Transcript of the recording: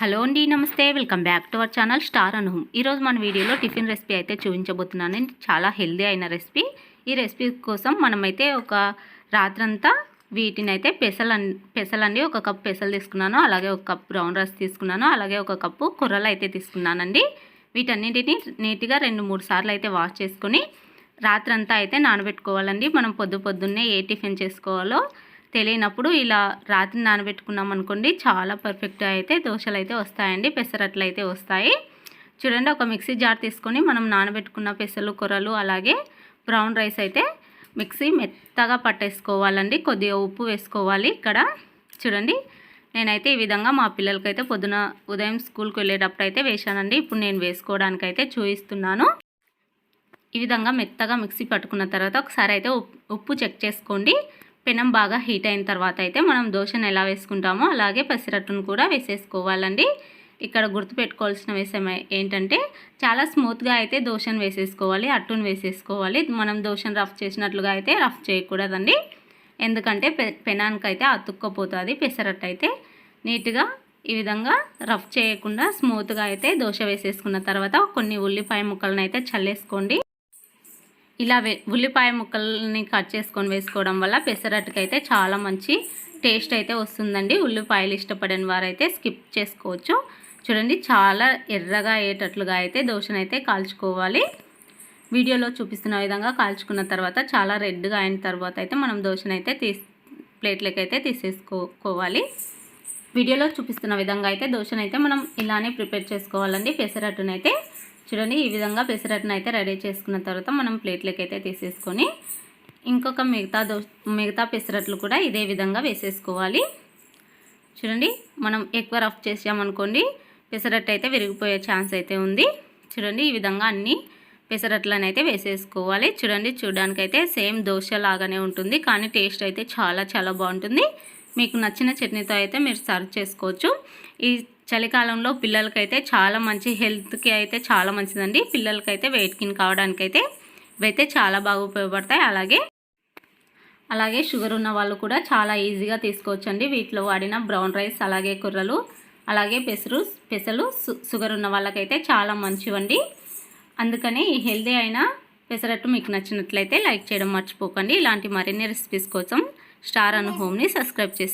Hello అండి నమస్తే. Welcome back to our channel star అనుహం. ఈరోజు మన వీడియోలో టిఫిన్ రెసిపీ అయితే చూపించబోతున్నానండి చాలా హెల్దీ అయిన రెసిపీ. ఈ రెసిపీ కోసం మనమైతే ఒక రాత్రంతా వీటిని అయితే పెసలు పెసలండి. ఒక కప్ పెసలు తీసుకున్నాను. అలాగే ఒక కప్ బ్రౌన్ రైస్ తీసుకున్నాను. అలాగే ఒక కప్పు కూరలు అయితే తీసుకున్నానండి. వీటన్నింటిని నీట్గా రెండు మూడు సార్లు అయితే వాష్ చేసుకొని రాత్రంతా అయితే నానబెట్టుకోవాలండి. మనం పొద్దు పొద్దున్నే ఏ టిఫిన్ చేసుకోవాలో తెలియనప్పుడు ఇలా రాత్రి నానబెట్టుకున్నాం అనుకోండి చాలా పర్ఫెక్ట్గా అయితే దోశలు అయితే వస్తాయండి పెసరట్లు అయితే వస్తాయి. చూడండి ఒక మిక్సీ జార్ తీసుకొని మనం నానబెట్టుకున్న పెసలు కూరలు అలాగే బ్రౌన్ రైస్ అయితే మిక్సీ మెత్తగా పట్టేసుకోవాలండి. కొద్దిగా ఉప్పు వేసుకోవాలి ఇక్కడ. చూడండి నేనైతే ఈ విధంగా మా పిల్లలకైతే పొద్దున ఉదయం స్కూల్కి వెళ్ళేటప్పుడు అయితే వేశానండి. ఇప్పుడు నేను వేసుకోవడానికైతే చూపిస్తున్నాను ఈ విధంగా మెత్తగా మిక్సీ పట్టుకున్న తర్వాత ఒకసారి అయితే ఉప్- ఉప్పు చెక్ చేసుకోండి. పెనం బాగా హీట్ అయిన తర్వాత అయితే మనం దోశను ఎలా వేసుకుంటామో అలాగే పెసరట్టును కూడా వేసేసుకోవాలండి. ఇక్కడ గుర్తుపెట్టుకోవాల్సిన విషయం ఏంటంటే చాలా స్మూత్గా అయితే దోశను వేసేసుకోవాలి అట్టును వేసేసుకోవాలి. మనం దోశను రఫ్ చేసినట్లుగా అయితే రఫ్ చేయకూడదండి. ఎందుకంటే పె పెనానికి అయితే అతుక్కపోతుంది పెసరట్టు అయితే నీట్గా ఈ విధంగా రఫ్ చేయకుండా స్మూత్గా అయితే దోశ వేసేసుకున్న తర్వాత కొన్ని ఉల్లిపాయ ముక్కలను అయితే చల్లేసుకోండి. ఇలా వే ఉల్లిపాయ ముక్కల్ని కట్ చేసుకొని వేసుకోవడం వల్ల పెసరట్టుకైతే చాలా మంచి టేస్ట్ అయితే వస్తుందండి. ఉల్లిపాయలు ఇష్టపడని వారైతే స్కిప్ చేసుకోవచ్చు. చూడండి చాలా ఎర్రగా అయ్యేటట్లుగా అయితే దోశనైతే కాల్చుకోవాలి. వీడియోలో చూపిస్తున్న విధంగా కాల్చుకున్న తర్వాత చాలా రెడ్గా అయిన తర్వాత అయితే మనం దోశనైతే తీసి ప్లేట్లకి అయితే తీసేసుకోవాలి. వీడియోలో చూపిస్తున్న విధంగా అయితే దోశనైతే మనం ఇలానే ప్రిపేర్ చేసుకోవాలండి. పెసరట్టునైతే చూడండి ఈ విధంగా పెసరట్టును అయితే రెడీ చేసుకున్న తర్వాత మనం ప్లేట్లోకి అయితే తీసేసుకొని ఇంకొక మిగతా దో మిగతా పెసరట్లు కూడా ఇదే విధంగా వేసేసుకోవాలి. చూడండి మనం ఎక్కువ రఫ్ చేసామనుకోండి పెసరట్టు అయితే విరిగిపోయే ఛాన్స్ అయితే ఉంది. చూడండి ఈ విధంగా అన్నీ పెసరట్లను అయితే వేసేసుకోవాలి. చూడండి చూడడానికైతే సేమ్ దోశ లాగానే ఉంటుంది కానీ టేస్ట్ అయితే చాలా చాలా బాగుంటుంది. మీకు నచ్చిన చట్నీతో అయితే మీరు సర్వ్ చేసుకోవచ్చు. ఈ చలికాలంలో పిల్లలకైతే చాలా మంచి హెల్త్కి అయితే చాలా మంచిదండి. పిల్లలకైతే వెయిట్ కిన్ కావడానికైతే ఇవైతే చాలా బాగా ఉపయోగపడతాయి. అలాగే అలాగే షుగర్ ఉన్న వాళ్ళు కూడా చాలా ఈజీగా తీసుకోవచ్చండి. వీటిలో వాడిన బ్రౌన్ రైస్ అలాగే కుర్రలు అలాగే పెసరు పెసలు షుగర్ ఉన్న వాళ్ళకైతే చాలా మంచివండి. అందుకని ఈ హెల్దీ అయిన పెసరట్టు మీకు నచ్చినట్లయితే లైక్ చేయడం మర్చిపోకండి. ఇలాంటి మరిన్ని రెసిపీస్ కోసం స్టార్ అను హోమ్ని సబ్స్క్రైబ్ చేసి